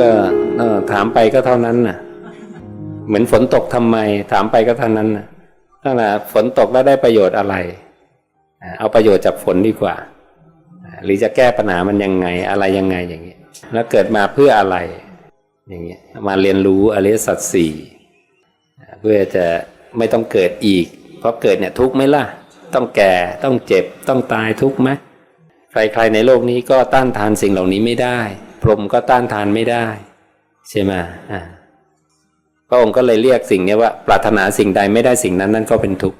ก็ถามไปก็เท่านั้นน่ะ เหมือนฝนตกทำไม ถามไปก็เท่านั้นน่ะนั่นแหละฝนตกแล้วได้ประโยชน์อะไร เอาประโยชน์จากฝนดีกว่า หรือจะแก้ปัญหามันยังไงอะไรยังไงอย่างเงี้ยแล้วเกิดมาเพื่ออะไร อย่างเงี้ยมาเรียนรู้อริยสัจสี่เพื่อจะไม่ต้องเกิดอีก เพราะเกิดเนี่ยทุกข์ไหมล่ะ ต้องแก่ต้องเจ็บต้องตายทุกข์ไหมใครๆในโลกนี้ก็ต้านทานสิ่งเหล่านี้ไม่ได้ พรหมก็ต้านทานไม่ได้ ใช่ไหมอ่าพระองค์ก็เลยเรียกสิ่งนี้ว่า ปรารถนาสิ่งใดไม่ได้สิ่งนั้นนั่นก็เป็นทุกข์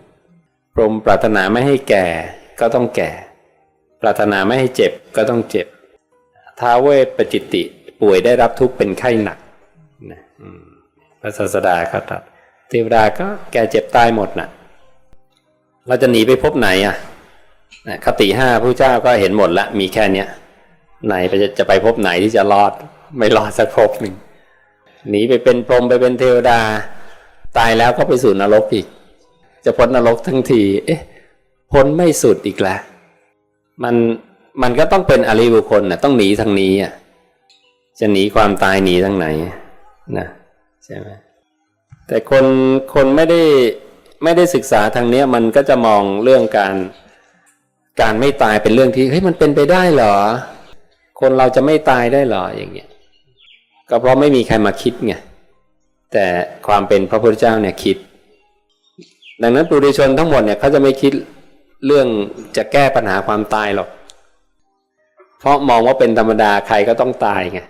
พรหมปรารถนาไม่ให้แก่ก็ต้องแก่ ปรารถนาไม่ให้เจ็บก็ต้องเจ็บท้าวเวสปจิตติป่วยได้รับทุกข์เป็นไข้หนักนะพระศาสดาเขาตรัสเทวดาก็แก่เจ็บตายหมดน่ะ เราจะหนีไปพบไหนอะนะคติห้าผู้เจ้าก็เห็นหมดละมีแค่เนี้ย ไหนจะจะไปพบไหนที่จะรอด ไม่รอดสักภพหนึ่งหนีไปเป็นพรหมไปเป็นเทวดา ตายแล้วก็ไปสู่นรกอีก จะพ้นนรกทั้งที เอ๊ะ พ้นไม่สุดอีกแล้วมันมันก็ต้องเป็นอริบุคคลนะต้องหนีทางนี้อะจะหนีความตายหนีทางไหนนะใช่ไหมแต่คนคนไม่ได้ไม่ได้ศึกษาทางเนี้ย มันก็จะมองเรื่องการการไม่ตายเป็นเรื่องที่เฮ้ยมันเป็นไปได้เหรอ คนเราจะไม่ตายได้หรออย่างเงี้ยก็เพราะไม่มีใครมาคิดไงแต่ความเป็นพระพุทธเจ้าเนี่ยคิด ดังนั้นปุถุชนทั้งหมดเนี่ยเขาจะไม่คิดเรื่องจะแก้ปัญหาความตายหรอก เพราะมองว่าเป็นธรรมดาใครก็ต้องตายไง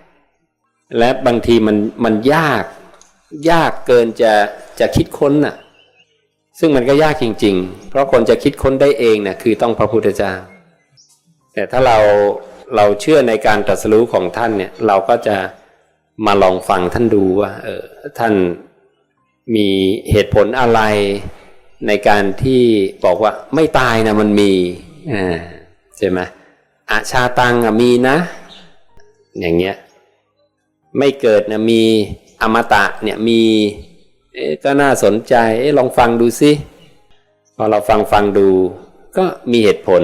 และบางทีมันมันยาก ยากเกินจะจะคิดค้นน่ะ ซึ่งมันก็ยากจริง ๆ เพราะคนจะคิดค้นได้เองเนี่ยคือต้องพระพุทธเจ้า แต่ถ้าเรา เราเชื่อในการตรัสรู้ของท่านเนี่ย เราก็จะมาลองฟังท่านดูว่า เออท่านมีเหตุผลอะไรในการที่บอกว่าไม่ตายนะมันมีอ่าใช่ไหมอาชาตังมีนะ อย่างเงี้ยไม่เกิดนะมีอมตะเนี่ยมีก็น่าสนใจลองฟังดูสิพอเราฟังฟังดู ก็มีเหตุผล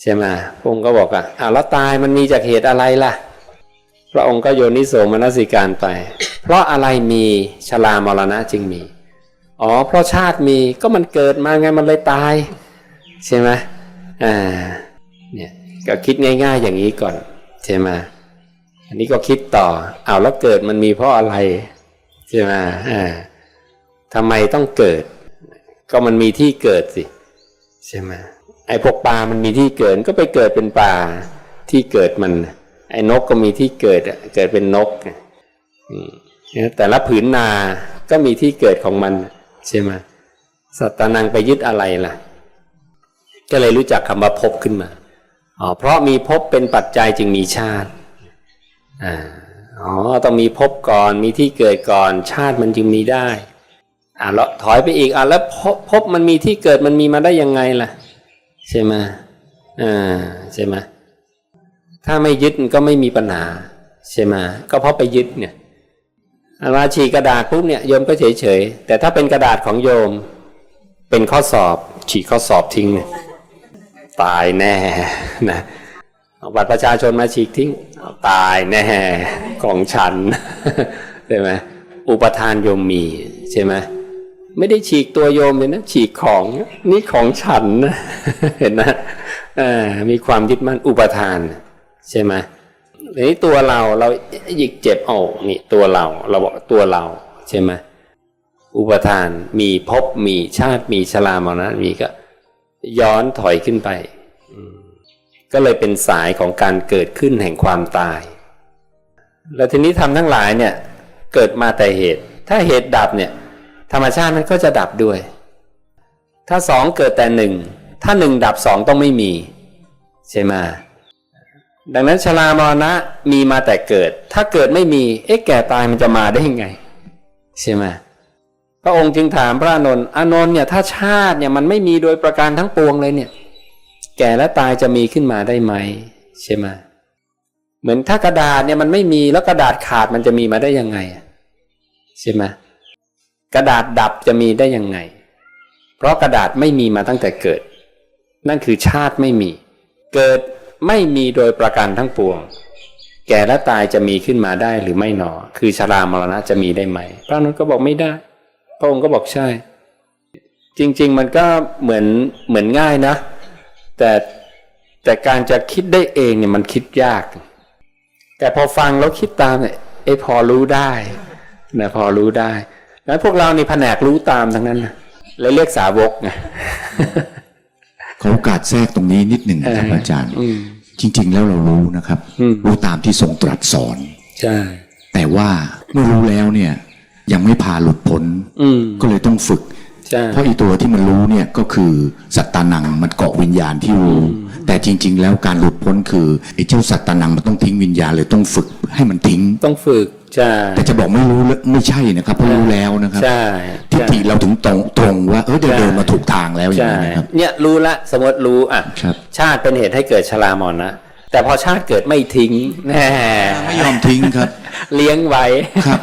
ใช่ไหมพระองค์ก็บอกอะอ้าวแล้วตายมันมีจากเหตุอะไรล่ะ พระองค์ก็โยนิโสมนสิการไป เพราะอะไรมีชรามรณะจึงมี อ๋อ เพราะชาติมีก็มันเกิดมาไงมันเลยตาย ใช่ไหมอ่าเนี่ยก็คิดง่าย ๆ อย่างนี้ก่อนใช่ไหมอันนี้ก็คิดต่อเอาวแล้วเกิดมันมีเพราะอะไรใช่ไหมอ่าทำไมต้องเกิด ก็มันมีที่เกิดสิ ใช่ไหม อ้พวกปลามันมีที่เกิดก็ไปเกิดเป็นปลาที่เกิดมัน ไอ้นกก็มีที่เกิดเกิดเป็นนกแต่ละผืนนาก็มีที่เกิดของมันใช่ไหมสัตตานังไปยึดอะไรล่ะ ก็เลยรู้จักคำว่าภพขึ้นมาอ๋อเพราะมีภพเป็นปัจจัยจึงมีชาติอ๋อต้องมีภพก่อนมีที่เกิดก่อนชาติมันจึงมีได้อ่าแล้วถอยไปอีกอ่าแล้วพภพมันมีที่เกิดมันมีมาได้ยังไงล่ะ ใช่ไหมอ่าใช่ไหมถ้าไม่ยึดก็ไม่มีปัญหาใช่ไหมก็เพราะไปยึดเนี่ยอามาฉีกระดาษปุ๊บเนี่ยโยมก็เฉยเฉยๆแต่ถ้าเป็นกระดาษของโยม เป็นข้อสอบ ฉีกข้อสอบทิ้งเนี่ยตายแน่นะบัตรประชาชนมาฉีกทิ้งตายแน่ของฉันใช่ไหมอุปทานโยมมีใช่ไหม ไม่ได้ฉีกตัวโยมเลยนะฉีกของนี่ของฉันนะเห็นนะมีความยึดมั่นอุปทาน ใช่ไหมทีนี้ตัวเราเราหยิกเจ็บเอานี่ตัวเราเราบอกตัวเราใช่ไหมอุปทานมีภพมีชาติมีชรามรณะมีก็ ย้อนถอยขึ้นไปก็เลยเป็นสายของการเกิดขึ้นแห่งความตาย แล้วทีนี้ทำทั้งหลายเนี่ย เกิดมาแต่เหตุ ถ้าเหตุดับเนี่ย ธรรมชาติมันก็จะดับด้วย ถ้าสองเกิดแต่หนึ่งถ้าหนึ่งดับสองต้องไม่มี ใช่ไหมดังนั้นชรามรณะมีมาแต่เกิด ถ้าเกิดไม่มี เอ๊ะแก่ตายมันจะมาได้ยังไง ใช่ไหมพระองค์จึงถามพระอนนท์อานนท์เนี่ยถ้าชาติเนี่ยมันไม่มีโดยประการทั้งปวงเลยเนี่ย แก่และตายจะมีขึ้นมาได้ไหมใช่ไหมเหมือนถ้ากระดาษเนี่ยมันไม่มีแล้วกระดาษขาดมันจะมีมาได้ยังไงใช่ไหม กระดาษดับจะมีได้ยังไง เพราะกระดาษไม่มีมาตั้งแต่เกิด นั่นคือชาติไม่มี เกิดไม่มีโดยประการทั้งปวง แก่และตายจะมีขึ้นมาได้หรือไม่หนอ คือชรามรณะจะมีได้ไหม พระนุนก็บอกไม่ได้ พระองค์ก็บอกใช่ จริง ๆ มันก็เหมือนเหมือนง่ายนะ แต่แต่การจะคิดได้เองเนี่ยมันคิดยาก แต่พอฟังแล้วคิดตามเนี่ยเอยพอรู้ได้นะพอรู้ได้ งั้นพวกเรานี่แผนกรู้ตามทั้งนั้นนะเลยเรียกสาวกไงขอโอกาสแทรกตรงนี้นิดหนึ่งนะครับเออออาจารย์อืมจริง ๆ แล้วเรารู้นะครับอืมรู้ตามที่ทรงตรัสสอนใช่แต่ว่าเมื่อรู้แล้วเนี่ย ยังไม่พาหลุดพ้นอืมก็เลยต้องฝึกใช่เพราะอีตัวที่มันรู้เนี่ยก็คือสัตตานังมันเกาะวิญญาณที่รู้ แต่จริง ๆ แล้วการหลุดพ้นคือไอ้เจ้าสัตตานังมันต้องทิ้งวิญญาณเลยต้องฝึกให้มันทิ้ง ต้องฝึก ใช่แต่จะบอกไม่รู้แล้วไม่ใช่นะครับเพราะรู้แล้วนะครับใช่ทิฏใช่ฐิเราถึงตรงตรงว่าเออเดินใช่เดินมาถูกทางแล้วอย่างใช่นี้นะครับเนี่ยรู้ละสมมติรู้อะครับชาติเป็นเหตุให้เกิดชรามรณะแต่พอชาติเกิดไม่ทิ้งแน่ไม่ยอมทิ้งครับ เลี้ยงไว้ครับ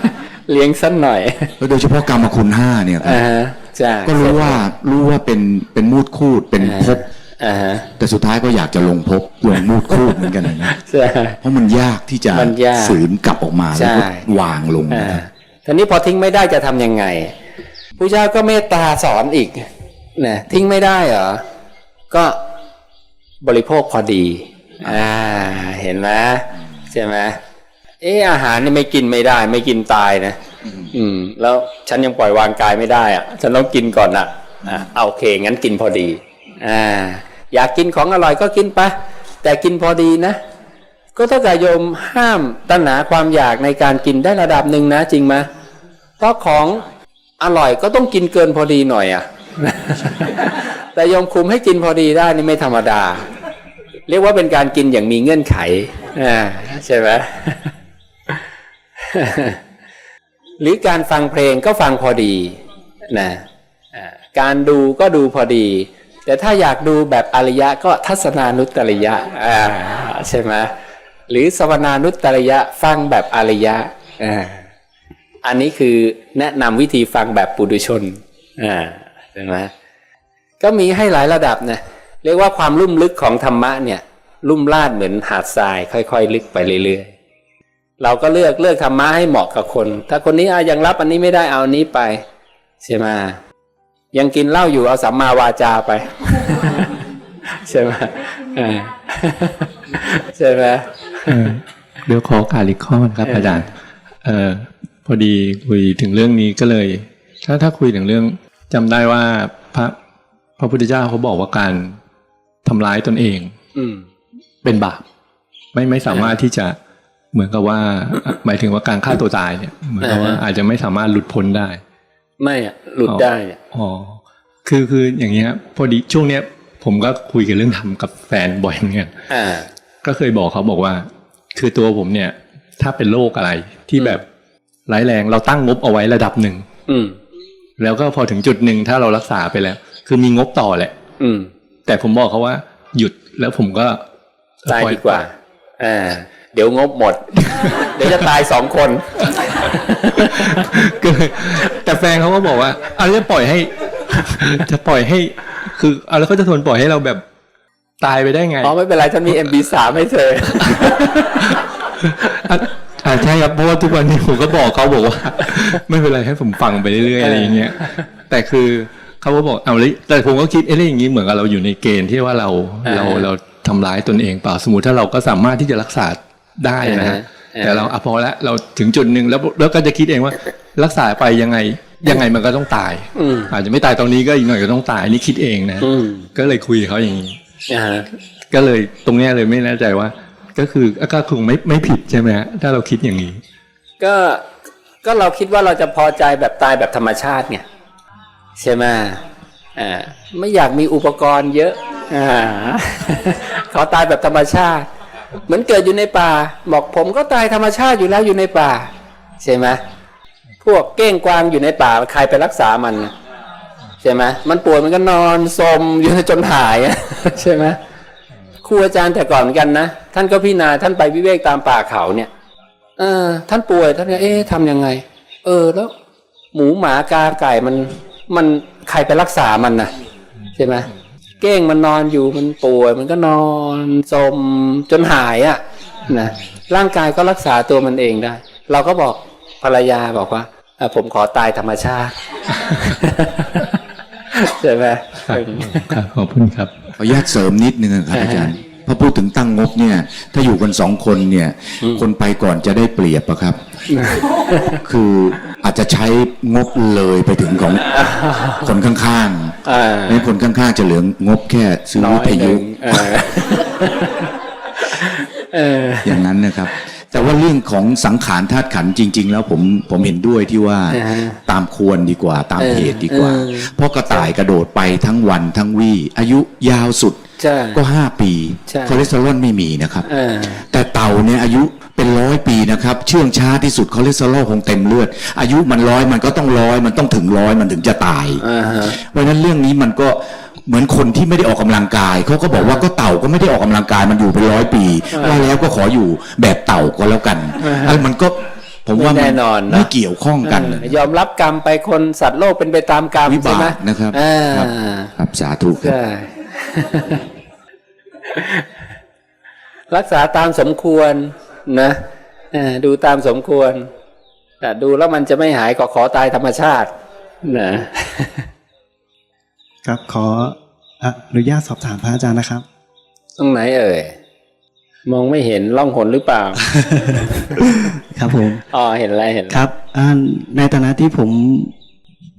เลี้ยงสักหน่อยแล้วโดยเฉพาะกรรมคุณห้าเนี่ยครับอ่าฮะใช่ก็รู้ว่ารู้ว่าเป็นเป็นมูดคูดเป็นภพอ่าฮะ แต่สุดท้ายก็อยากจะลงภพลงมูดคูดเหมือนกันนะใช่เพราะมันยากที่จะมันยากฝืนกลับออกมาแล้วก็ใช่วางลงอ่านะครับทีนี้พอทิ้งไม่ได้จะทำยังไงพระเจ้าก็เมตตาสอนอีกนะทิ้งไม่ได้เหรอก็บริโภคพอดีอ่าเห็นไหมใช่ไหมเอออาหารนี่ไม่กินไม่ได้ ไม่กินตายนะอืม แล้วฉันยังปล่อยวางกายไม่ได้อะฉันต้องกินก่อนอะอ่าเอาโอเค งั้นกินพอดี อ่า อยากกินของอร่อยก็กินไปแต่กินพอดีนะ ก็ถ้ากับโยมห้ามตัณหาความอยากในการกินได้ระดับหนึ่งนะจริงไหมเพราะของอร่อยก็ต้องกินเกินพอดีหน่อยอะ่ะแต่โยมคุมให้กินพอดีได้นี่ไม่ธรรมดา เรียกว่าเป็นการกินอย่างมีเงื่อนไขอ่าใช่ไหมหรือการฟังเพลงก็ฟังพอดีนะการดูก็ดูพอดี แต่ถ้าอยากดูแบบอริยะก็ทัศนานุตตริยะอ่าใช่ไหมหรือสวนานุตตริยะฟังแบบอริยะอ่าอันนี้คือแนะนำวิธีฟังแบบปุถุชนอ่าใช่ไหมก็มีให้หลายระดับนะเรียกว่าความลุ่มลึกของธรรมะเนี่ย ลุ่มลาดเหมือนหาดทราย ค่อยๆ ลึกไปเรื่อยๆเราก็เลือกเลือกธรรมะให้เหมาะกับคน ถ้าคนนี้อะยังรับอันนี้ไม่ได้เอาอันนี้ไปใช่ไหม ยังกินเหล้าอยู่เอาสัมมาวาจาไป ใช่ไหมอ่าใช่ไหมเออเดี๋ยวขอโอการอีกข้อนะครับเออออาจารย์เออพอดีคุยถึงเรื่องนี้ก็เลย ถ้าถ้าคุยถึงเรื่องจำได้ว่าพระพระพุทธเจ้าเขาบอกว่าการทำร้ายตนเอง อืมเป็นบาปไม่ไม่สามารถที่จะเหมือนกับว่า หมายถึงว่าการฆ่าตัวตายเนี่ยเหมือนกับว่าอ่าฮะอาจจะไม่สามารถหลุดพ้นได้ ไม่อะหลุดได้อะอ๋อคือคืออย่างเงี้ยพอดีช่วงเนี้ย ผมก็คุยกันเรื่องทำกับแฟนบ่อยเหมือนกันอ่าก็เคยบอกเขาบอกว่า คือตัวผมเนี่ย ถ้าเป็นโรคอะไรที่อืมแบบร้ายแรงเราตั้งงบเอาไว้ระดับหนึ่งอืมแล้วก็พอถึงจุดหนึ่งถ้าเรารักษาไปแล้ว คือมีงบต่อแหละ อืม แต่ผมบอกเขาว่า หยุดแล้วผมก็ตายปล่อดีกว่าอ่า เดี๋ยวงบหมด เดี๋ยวจะตายสองคนก็เลยแต่แฟนเขาก็บอกว่าเอาแล้วจะปล่อยให้ จะปล่อยให้ คือเอาแล้วเขาจะทนปล่อยให้เราแบบตายไปได้ไงอ๋อไม่เป็นไรฉันมี MB3 ให้เธออะอ่าใช่ครับเพราะว่าทุกวันนี้ผมก็บอกเขาบอกว่า ไม่เป็นไรให้ผมฟังไปเรื่อยๆอะไรอย่างเงี้ยแต่คือเขาก็บอกเอาเลยแต่ผมก็คิดเอ๊ะแล้วอย่างนี้เหมือนกับเราอยู่ในเกณฑ์ที่ว่าเราอ่าเราเราทำร้ายตนเองเปล่าสมมติถ้าเราก็สามารถที่จะรักษา ได้นะฮะอ่าแต่เราอะพอแล้วเราถึงจุดหนึ่งแล้วแล้วก็จะคิดเองว่า รักษาไปยังไงยังไงมันก็ต้องตายอืมอาจจะไม่ตายตอนนี้ก็อีกหน่อยก็ต้องตายนี่คิดเองนะอืมก็เลยคุยกับเขาอย่างนี้อ่าฮะก็เลยตรงเนี้ยเลยไม่แน่ใจว่า ก็คือก็คงไม่ไม่ผิดใช่ไหมฮะถ้าเราคิดอย่างนี้ ก็ก็เราคิดว่าเราจะพอใจแบบตายแบบธรรมชาติเนี่ยใช่ไหมอ่าไม่อยากมีอุปกรณ์เยอะอ่าขอตายแบบธรรมชาติ เหมือนเกิดอยู่ในป่า บอกผมก็ตายธรรมชาติอยู่แล้วอยู่ในป่า ใช่ไหมพวกเก้งกวางอยู่ในป่าใครไปรักษามันใช่ไหมมันป่วยมันก็นอนสมอยู่จนหายใช่ไหมครูอาจารย์แต่ก่อนเหมือนกันนะท่านก็พิจารณาท่านไปวิเวกตามป่าเขาเนี่ยเออท่านป่วยท่านก็เอ๊ะทำยังไง เออแล้ว หมูหมากาไก่มันมันใครไปรักษามันนะใช่ไหม เก้งมันนอนอยู่มันป่วย มันก็นอนสมจนหายอะ่ะนะร่างกายก็รักษาตัวมันเองได้ เราก็บอกภรรยาบอกว่าเอ่อผมขอตายธรรมชาติใช่ไหมครับครับขอบคุณครับขออนุญาตเสริมนิดนึงครับอ่าฮะอาจารย์พอพูดถึงตั้งงบเนี่ย ถ้าอยู่กันสองคนเนี่ย คนไปก่อนจะได้เปรียบอะครับ คือ อาจจะใช้งบเลยไปถึงของคนข้างอ่าๆในคนข้างๆ จะเหลืองบแค่ซื้อน้อวิยทหยุนึ่งเออเอออย่างนั้นนะครับ แต่ว่าเรื่องของสังขารธาตุขันธ์จริง ๆ แล้วผมผมเห็นด้วยที่ว่าอ่าฮะตามควรดีกว่าตามเออเหตุดีกว่าเออเพราะกระต่ายกระโดดไปทั้งวันทั้งวี่อายุยาวสุดใช่ก็ห้าปีใช่คอเลสเตอรอลไม่มีนะครับเออแต่เต่าเนี่ยอายุ เป็นร้อยปีนะครับ เชื่องช้าที่สุดคอเลสเตอรอลคงเต็มเลือด อายุมันร้อยมันก็ต้องร้อยมันต้องถึงร้อยมันถึงจะตาย อ่าฮะ เพราะฉะนั้นเรื่องนี้มันก็เหมือนคนที่ไม่ได้ออกกำลังกายเขาก็บอกว่าก็เต่าก็ไม่ได้ออกกำลังกายมันอยู่เป็นร้อยปีอ่าว่าแล้วก็ขออยู่แบบเต่าก็แล้วกันอ่าฮะแล้วมันก็ผมว่าไม่แน่นอนนะ ไม่เกี่ยวข้องกันเออยอมรับกรรมไปคนสัตว์โลกเป็นไปตามกรรมวิใช่บาไหมกนะครับอ่าครับครับสาธุครับ ใช่ รักษาตามสมควร นะเออดูตามสมควรแต่ดูแล้วมันจะไม่หายก็ขอตายธรรมชาตินะครับขออนุญาตสอบถามพระอาจารย์นะครับ ตรงไหนเอ่ยมองไม่เห็นล่องหนหรือเปล่า ครับผมอ๋อเห็นแล้วเห็นแล้วครับอ่าในฐานะที่ผม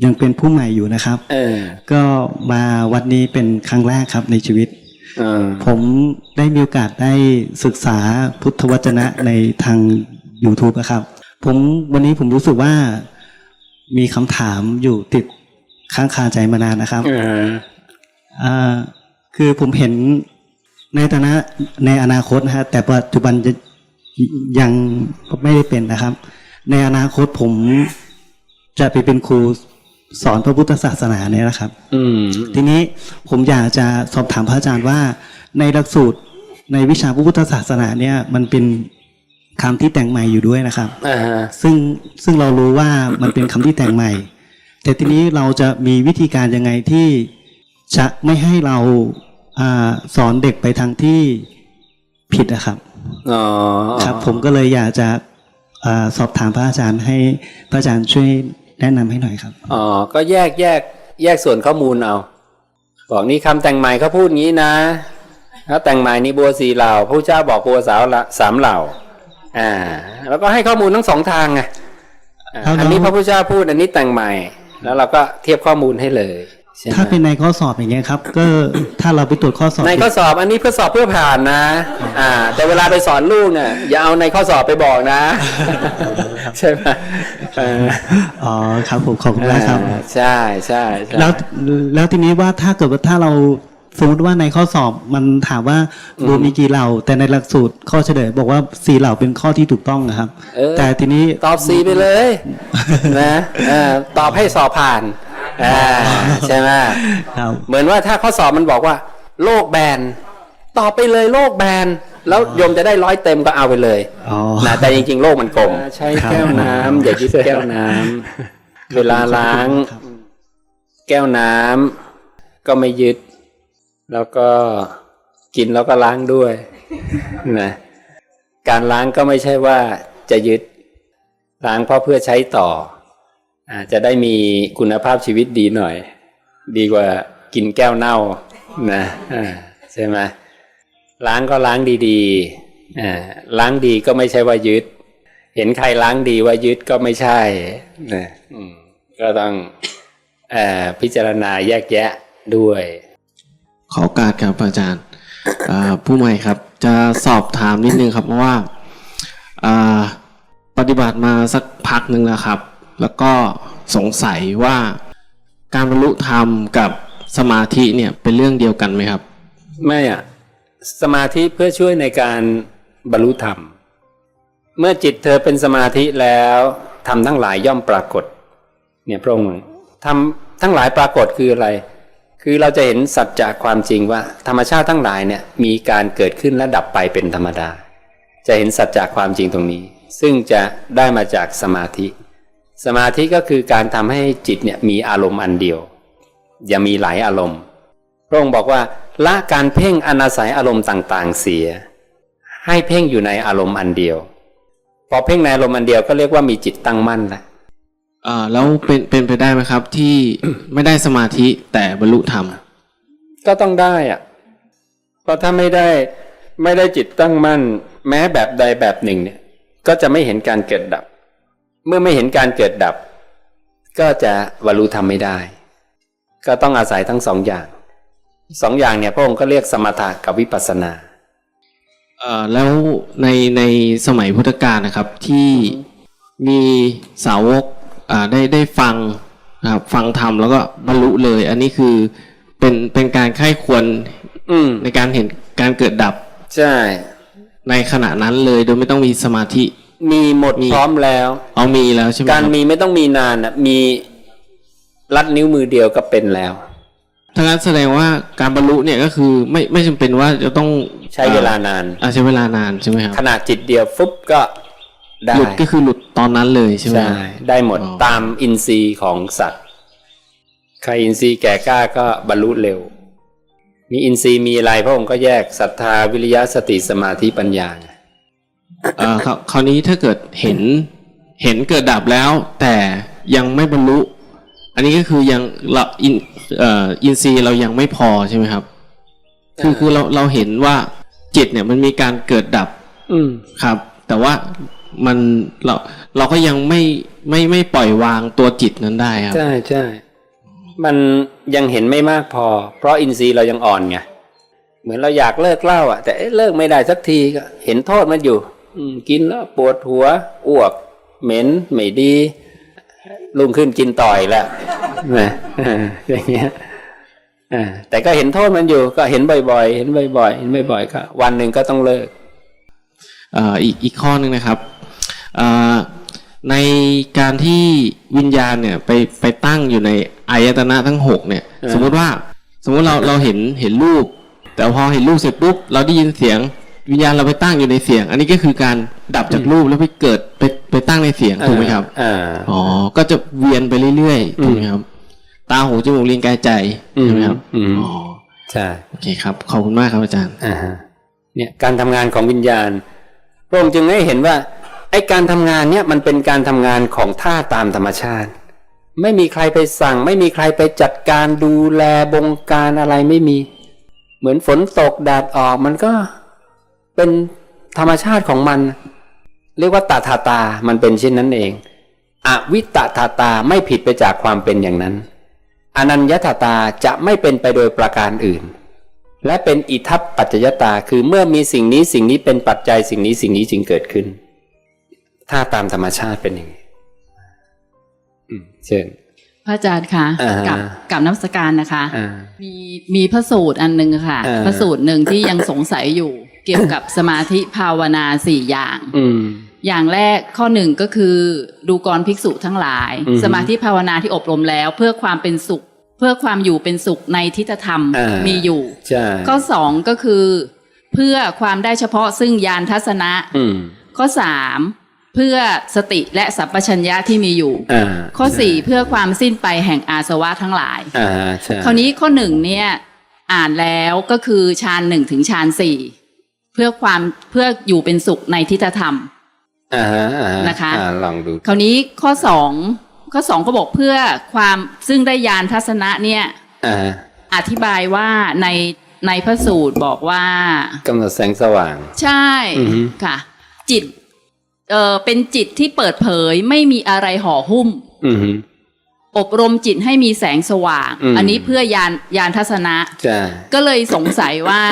ยังเป็นผู้ใหม่อยู่นะครับ เออ ก็มาวัดนี้เป็นครั้งแรกครับในชีวิตเออ ผมได้มีโอกาสได้ศึกษาพุทธวจนะในทาง YouTube นะครับ ผมวันนี้ผมรู้สึกว่ามีคำถามอยู่ติดค้างคาใจมานานนะครับเอออ่าคือผมเห็นในฐานะในอนาคตนะฮะแต่ปัจจุบันจะยังไม่ได้เป็นนะครับ ในอนาคตผมจะไปเป็นครู สอนพระพุทธศาสนาเนี่ยนะครับ อืม ทีนี้ผมอยากจะสอบถามพระอาจารย์ว่า ในหลักสูตรในวิชาพระพุทธศาสนาเนี่ย มันเป็นคำที่แต่งใหม่อยู่ด้วยนะครับอ่าฮะซึ่งซึ่งเรารู้ว่ามันเป็นคำที่แต่งใหม่ แต่ทีนี้เราจะมีวิธีการยังไงที่จะไม่ให้เราอาสอนเด็กไปทางที่ผิดอะครับ อ๋อครับผมก็เลยอยากจะอาสอบถามพระอาจารย์ให้พระอาจารย์ช่วย แนะนำให้หน่อยครับอ๋อก็แยกแยก แยกส่วนข้อมูลเอาบอกนี่คำแต่งใหม่เขาพูดงี้นะแล้วแต่งใหม่นี่บัวสี่เหล่าพระเจ้าบอกบัวสาวละสามเหล่า อ่า แล้วก็ให้ข้อมูลทั้งสองทางไงอ่าเอาอันนี้แล้วพระพุทธเจ้าพูดอันนี้แต่งใหม่ แล้วเราก็เทียบข้อมูลให้เลยใช่ไหม ถ้าเป็นในข้อสอบอย่างเงี้ยครับ ก็ถ้าเราไปตรวจข้อสอบในข้อสอบอันนี้เพื่อสอบเพื่อผ่านนะ อ่า แต่เวลาไปสอนลูกเนี่ยอย่าเอาในข้อสอบไปบอกนะ ใช่ไหมเอออ๋อครับผมขอบคุณมากครับอ่าใช่ใช่ใช่แล้วแล้วทีนี้ว่าถ้าเกิดว่าถ้าเราสมมติว่าในข้อสอบมันถามว่าบัวมีกี่เหล่า แต่ในหลักสูตรข้อเฉลยบอกว่าสี่เหล่าเป็นข้อที่ถูกต้องนะครับเออแต่ทีนี้ตอบสีไปเลย นะเออตอบให้สอบผ่าน อ่าใช่ไหมครับเหมือนว่าถ้าข้อสอบมันบอกว่า โลกแบนตอบไปเลยโลกแบนแล้วโยมจะได้ร้อยเต็มก็เอาไปเลยอ๋อนะแต่จริงๆ โลกมันกลมใช้ครับแก้วน้ำอย่ายึดแก้วน้ำเวลาล้างครับแก้วน้ำก็ไม่ยึด แล้วก็กินแล้วก็ล้างด้วยนะการล้างก็ไม่ใช่ว่าจะยึดล้างเพราะเพื่อใช้ต่ออา จะได้มีคุณภาพชีวิตดีหน่อย ดีกว่ากินแก้วเน่านะใช่ไหมล้างก็ล้างดีๆล้างดีก็ไม่ใช่ว่ายึด เห็นใครล้างดีว่ายึดก็ไม่ใช่นะก็ต้องอพิจารณาแยกแยะด้วย ขอโอกาสครับอาจารย์ผู้ใหม่ครับ จะสอบถามนิดนึงครับเพราะว่าปฏิบัติมาสักพักหนึ่งแล้วครับ แล้วก็สงสัยว่าการบรรลุธรรมกับสมาธิเนี่ยเป็นเรื่องเดียวกันไหมครับ ไม่อะสมาธิเพื่อช่วยในการบรรลุธรรม เมื่อจิตเธอเป็นสมาธิแล้วทำทั้งหลายย่อมปรากฏ เนี่ยพระองค์ทำทั้งหลายปรากฏคืออะไร คือเราจะเห็นสัจจะความจริงว่า ธรรมชาติทั้งหลายเนี่ยมีการเกิดขึ้นและดับไปเป็นธรรมดา จะเห็นสัจจะความจริงตรงนี้ ซึ่งจะได้มาจากสมาธิ สมาธิก็คือการทำให้จิตเนี่ยมีอารมณ์อันเดียว อย่ามีหลายอารมณ์พระองค์บอกว่าละการเพ่งอนาศัยอารมณ์ต่างๆเสีย ให้เพ่งอยู่ในอารมณ์อันเดียว พอเพ่งในอารมณ์อันเดียวก็เรียกว่ามีจิตตั้งมั่นแล้วอ่าแล้วเป็นเป็นไปได้ไหมครับ ที่ไม่ได้สมาธิแต่บรรลุธรรมก็ต้องได้อะเพราะถ้าไม่ได้ไม่ได้จิตตั้งมั่น แม้แบบใดแบบหนึ่งเนี่ย ก็จะไม่เห็นการเกิดดับ เมื่อไม่เห็นการเกิดดับ ก็จะบรรลุธรรมไม่ได้ ก็ต้องอาศัยทั้งสองอย่างสองอย่างเนี่ยพระองค์ก็เรียกสมถะกับวิปัสสนาเอ่อแล้วในในสมัยพุทธกาลนะครับที่มีสาวกอ่าได้ได้ฟังนะครับฟังธรรมแล้วก็บรรลุเลย อันนี้คือเป็นเป็นการไข้ควรอืมในการเห็นการเกิดดับ ใช่ ในขณะนั้นเลยโดยไม่ต้องมีสมาธิ มีหมดมีพร้อมแล้ว เอามีแล้วใช่ไหมคการรับมีไม่ต้องมีนานอะมีลัดนิ้วมือเดียวก็เป็นแล้วทั้งนั้นแสดงว่าการบรรลุเนี่ยก็คือไม่ไม่จำเป็นว่าจะต้องใช้เวลานานอ่าใช้เวลานานใช่ไหมครับขนาดจิตเดียวฟุบก็ได้หลุดก็คือหลุดตอนนั้นเลยใช่ไหมใช่ครับได้หมดอ๋อตามอินทรีย์ของสัตว์ ใครอินทรีย์แก่กล้าก็บรรลุเร็ว มีอินทรีย์มีอะไรพระองค์ก็แยกศรัทธาวิริยะสติสมาธิปัญญาไง เอ่อคราวคราวนี้ถ้าเกิดเห็นเห็นเกิดดับแล้ว แต่ยังไม่บรรลุ อันนี้ก็คือยังเราอินเอ่ออินทรีย์เรายังไม่พอใช่ไหมครับคือคือเราเราเห็นว่าจิตเนี่ยมันมีการเกิดดับ อืม ครับ แต่ว่ามันเราเราก็ยังไม่ไม่ไม่ปล่อยวางตัวจิตนั้นได้ครับ ใช่ใช่มันยังเห็นไม่มากพอ เพราะอินทรีย์เรายังอ่อนไง เหมือนเราอยากเลิกเหล้าอะ แต่เอ๊ะเลิกไม่ได้สักทีก็เห็นโทษมันอยู่อืม กินแล้วปวดหัวอ้วก เหม็นไม่ดีลุงขึ้นกินต่อยแล้วนะเอออย่างเงี้ยอ่าแต่ก็เห็นโทษมันอยู่ ก็เห็นบ่อย ๆ เห็นบ่อยๆเห็นบ่อยๆก็วันหนึ่งก็ต้องเลิกเอ่ออีกอีกข้อหนึ่งนะครับเอ่อในการที่วิญญาณเนี่ยไปไปตั้งอยู่ในอายตนะทั้งหกเนี่ยเออสมมุติว่า สมมุติเราเราเห็นเห็นรูป แต่พอเห็นรูปเสร็จปุ๊บเราได้ยินเสียง วิญญาณเราไปตั้งอยู่ในเสียง อันนี้ก็คือการดับจากรูปแล้วไปเกิดไปไปตั้งในเสียงถูกไหมครับอ่าอ๋อก็จะเวียนไปเรื่อยๆถูกไหมครับ ตาหูจมูกลิ้นกายใจใช่ไหมครับอืมอ๋อใช่โอเคครับขอบคุณมากครับอาจารย์อ่าฮะเนี่ยการทำงานของวิญญาณพระองค์จึงให้เห็นว่าไอ้การทำงานเนี่ยมันเป็นการทำงานของท่าตามธรรมชาติ ไม่มีใครไปสั่ง ไม่มีใครไปจัดการดูแลบงการอะไรไม่มี เหมือนฝนตกแดดออกมันก็ เป็นธรรมชาติของมัน เรียกว่าตถาตา มันเป็นเช่นนั้นเอง อวิตถาตาไม่ผิดไปจากความเป็นอย่างนั้น อนัญญตาตาจะไม่เป็นไปโดยประการอื่น และเป็นอิทัปปัจจยตาคือเมื่อมีสิ่งนี้สิ่งนี้เป็นปัจจัยสิ่งนี้สิ่งนี้จึงเกิดขึ้น ถ้าตามธรรมชาติเป็นอย่างนี้อืมเช่นพระอาจารย์คะอ่าฮะกับกับน้ำสการนะคะอ่ามีมีพระสูตรอันหนึ่งค่ะอ่าพระสูตรหนึ่งที่ยังสงสัยอยู่ เกี่ยวกับสมาธิภาวนาสี่อย่างอืมอย่างแรกข้อหนึ่งก็คือดูกรภิกษุทั้งหลายอือฮึสมาธิภาวนาที่อบรมแล้ว เพื่อความเป็นสุข เพื่อความอยู่เป็นสุขในทิฏฐธรรมอ่ามีมีอยู่ใช่ข้อสองก็คือ เพื่อความได้เฉพาะซึ่งญาณทัศนะอืมข้อสามเพื่อสติและสัพพัญญะที่มีอยู่อ่าข้อสี่เพื่อความสิ้นไปแห่งอาสวะทั้งหลายอ่าใช่คราวนี้ข้อหนึ่งเนี่ย อ่านแล้วก็คือฌานหนึ่งถึงฌานสี่เพื่อความเพื่ออยู่เป็นสุขในทิฏฐธรรมอ่าฮะอ่าฮนะคะอ่าลองดูคราวนี้ข้อสองข้อสองก็บอกเพื่อความซึ่งได้ยานทัศนะเนี่ยอ่าอธิบายว่าในในพระสูตรบอกว่ากำหนดแสงสว่าง ใช่อือฮึค่ะ จิตเออเป็นจิตที่เปิดเผยไม่มีอะไรห่อหุ้มอืมฮึอบรมจิตให้มีแสงสว่างอืมอันนี้เพื่อยานยานทัศนะใช่ก็เลยสงสัยว่า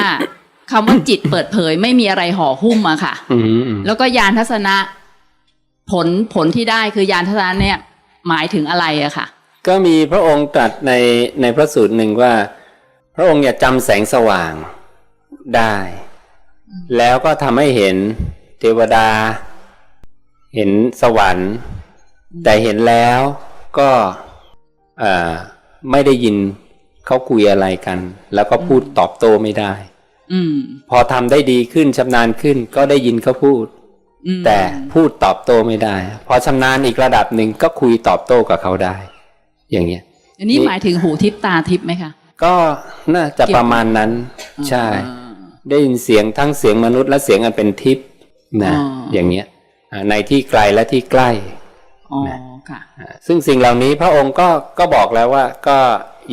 คำว่าจิตเปิดเผยไม่มีอะไรห่อหุ้มอะค่ะ อืมฮึอืมแล้วก็ยานทัศนะ ผลผลที่ได้คือยานทัศนะเนี่ย หมายถึงอะไรอะค่ะ ก็มีพระองค์ตรัสในในพระสูตรหนึ่งว่า พระองค์อย่าจำแสงสว่างได้ แล้วก็ทำให้เห็นเทวดา เห็นสวรรค์ แต่เห็นแล้วก็เอ่อไม่ได้ยินเขาคุยอะไรกัน แล้วก็พูดตอบโต้ไม่ได้ อืม พอทำได้ดีขึ้นชำนาญขึ้นก็ได้ยินเขาพูดอืมแต่พูดตอบโต้ไม่ได้ พอชำนาญอีกระดับหนึ่งก็คุยตอบโต้กับเขาได้ อย่างเงี้ย อันนี้หมายถึงหูทิพตาทิพไหมคะก็น่าจะประมาณนั้น ใช่อ่าได้ยินเสียงทั้งเสียงมนุษย์และเสียงอันเป็นทิพย์นะอ๋อออย่างเงี้ยอ่าในที่ไกลและที่ใกล้อ๋อค่ะอ่าซึ่งสิ่งเหล่านี้พระองค์ก็ก็บอกแล้วว่าก็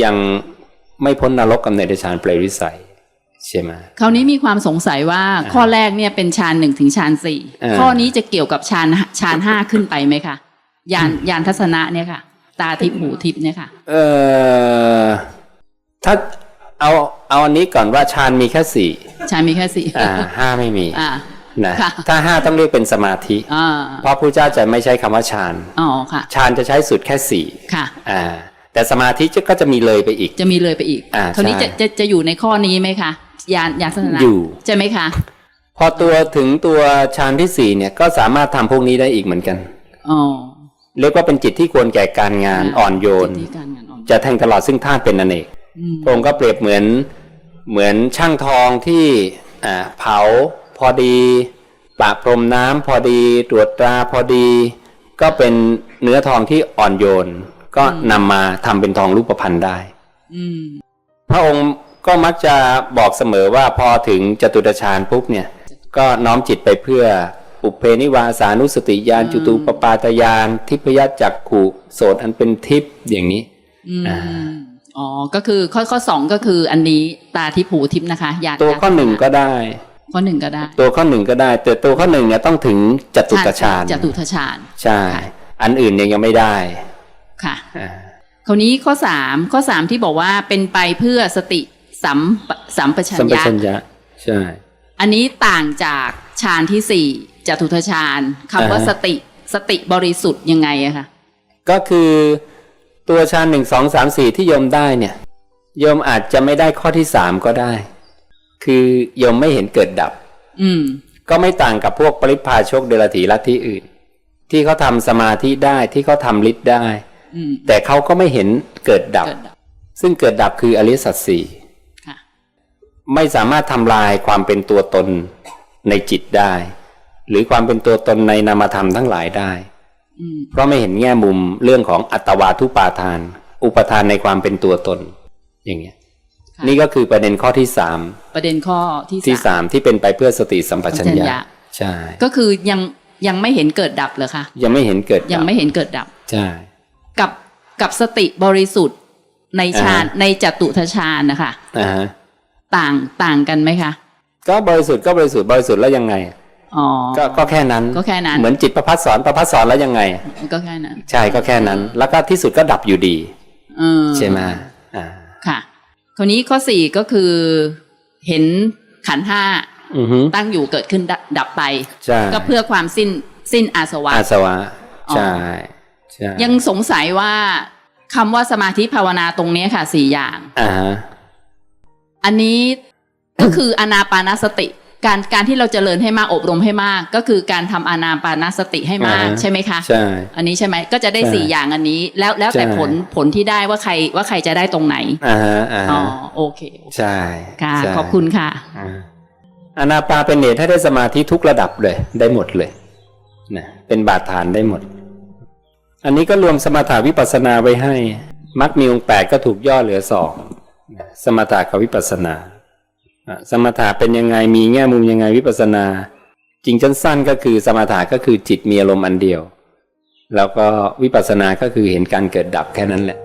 ยังไม่พ้นนรกกับเนรชานเปรตวิสัย ใช่ไหมคราวนี้มีความสงสัยว่าข้อแรกเนี่ยเป็นฌานหนึ่งถึงฌานสี่อ่าข้อนี้จะเกี่ยวกับฌานฌานห้าขึ้นไปไหมคะยานยานทัศนะเนี่ยค่ะ ตาทิพย์หูทิพย์เนี่ยค่ะ เออถ้าเอาเอาอันนี้ก่อนว่าฌานมีแค่สี่ฌานมีแค่สี่อ่าห้าไม่มีอ่านะค่ะถ้าห้าต้องเรียกเป็นสมาธิอ่าเพราะพระเจ้าจะไม่ใช้คำว่าฌานอ๋อค่ะฌานจะใช้สุดแค่สี่ค่ะอ่าแต่สมาธิก็จะมีเลยไปอีก จะมีเลยไปอีกอ่าคราวนี้ใช่จะจะจะอยู่ในข้อนี้ไหมคะ ยานยานทัศนะอยู่ ใช่ไหมคะ พอตัวถึงตัวฌานที่สี่เนี่ยก็สามารถทำพวกนี้ได้อีกเหมือนกันอ๋อเรียกว่าเป็นจิตที่ควรแก่การงานอ่อนโยนจิตที่การงานอ่อนโยนจะแทงตลอดซึ่งธาตุเป็นอเนกอืมพระองค์ก็เปรียบเหมือนเหมือนช่างทองที่อ่าเผาพอดีปะพรมน้ำพอดีตรวจตราพอดี ก็เป็นเนื้อทองที่อ่อนโยน ก็นำมาทำเป็นทองรูปพรรณได้ อืมพระองค์ ก็มักจะบอกเสมอว่าพอถึงจตุตฌานปุ๊บเนี่ย ก็น้อมจิตไปเพื่ออุเพนิวาสานุสติญาณจุตูปปาตญาณทิพยจักขุโสตอันเป็นทิพย์อย่างนี้อืมอ่าอ๋อก็คือข้อข้อสองก็คืออันนี้ตาทิพย์หูทิพย์นะคะยานตัวข้อหนึ่งก็ได้ ข้อหนึ่งก็ได้ ตัวข้อหนึ่งก็ได้ แต่ตัวข้อหนึ่งเนี่ยต้องถึงจตุตฌานจตุทฌานใช่ อันอื่นเนี่ยยังไม่ได้ค่ะอ่าคราวนี้ข้อสามข้อสามที่บอกว่าเป็นไปเพื่อสติ สัมปสัมปชัสัมญปญะชัญญะใช่ อันนี้ต่างจากฌานที่สี่จตุทฌานคำว่าอ่าฮะ สติสติบริสุทธิ์ยังไงอะคะก็คือตัวฌานหนึ่งสองสามสี่ที่โยมได้เนี่ยโยมอาจจะไม่ได้ข้อที่สามก็ได้ คือโยมไม่เห็นเกิดดับ อืม ก็ไม่ต่างกับพวกปริพาชกเดรัจฉีลัทธิอื่น ที่เขาทำสมาธิได้ที่เขาทำฤทธิ์ได้ อืมแต่เขาก็ไม่เห็นเกิดดับ เกิดดับซึ่งเกิดดับคืออริยสัจสี่ค่ะ ไม่สามารถทำลายความเป็นตัวตนในจิตได้ หรือความเป็นตัวตนในนามธรรมทั้งหลายได้อืมเพราะไม่เห็นแง่มุมเรื่องของอัตวาทุปาทาน อุปทานในความเป็นตัวตน อย่างเงี้ยค่ะนี่ก็คือประเด็นข้อที่สามประเด็นข้อที่ที่สามสามที่เป็นไปเพื่อสติสัมปชัญสัมปชัญญะญะใช่ก็คือยังยังไม่เห็นเกิดดับเหรอคะยังไม่เห็นเกิดดับยังไม่เห็นเกิดดับใช่กับกับสติบริสุทธิ์ในฌานอ่าฮะในจตุทฌานนะคะอ่าฮะ ต่างต่างกันไหมคะ ก็บริสุทธิ์ก็บริสุทธิ์บริสุทธิ์แล้วยังไงอ๋อก็ก็แค่นั้นก็แค่นั้น เหมือนจิตประพัดสอนประพัดสอนแล้วยังไง ก็แค่นั้น ใช่ก็แค่นั้น แล้วก็ที่สุดก็ดับอยู่ดีเออใช่ไหมอ่าค่ะคราวนี้ข้อสี่ก็คือเห็นขันธ์ห้าอือฮึตั้งอยู่เกิดขึ้นดับดับไปใช่ก็เพื่อความสิ้นสิ้นอาสวะอาสวะอ๋อใช่ใช่ยังสงสัยว่าคำว่าสมาธิภาวนาตรงเนี้ยค่ะสี่อย่าง อ่าฮะอันนี้ก็คืออนาปานสติ การการที่เราเจริญให้มากอบรมให้มาก ก็คือการทำอนาปานสติให้มากอ่าฮะใช่ไหมคะใช่อันนี้ใช่ไหมก็จะได้ใช่สี่อย่างอันนี้ แล้วแล้วแต่ใช่ผลผลที่ได้ว่าใครว่าใครจะได้ตรงไหนอ่าฮะอ่าอ๋อฮะโอเคใช่ค่ะใช่ขอบคุณค่ะอ่าอนาปาเป็นเหตุให้ได้สมาธิทุกระดับเลย ได้หมดเลยนะเป็นบาดฐานได้หมด อันนี้ก็รวมสมถาวิปัสสนาไว้ให้มักมีองค์แปดก็ถูกย่อเหลือสองนะ สมถะกับวิปัสสนาสมถะเป็นยังไงมีแง่มุมยังไงวิปัสสนา จริงสั้นๆก็คือสมถะก็คือจิตมีอารมณ์อันเดียว แล้วก็วิปัสสนาก็คือเห็นการเกิดดับแค่นั้นแหละ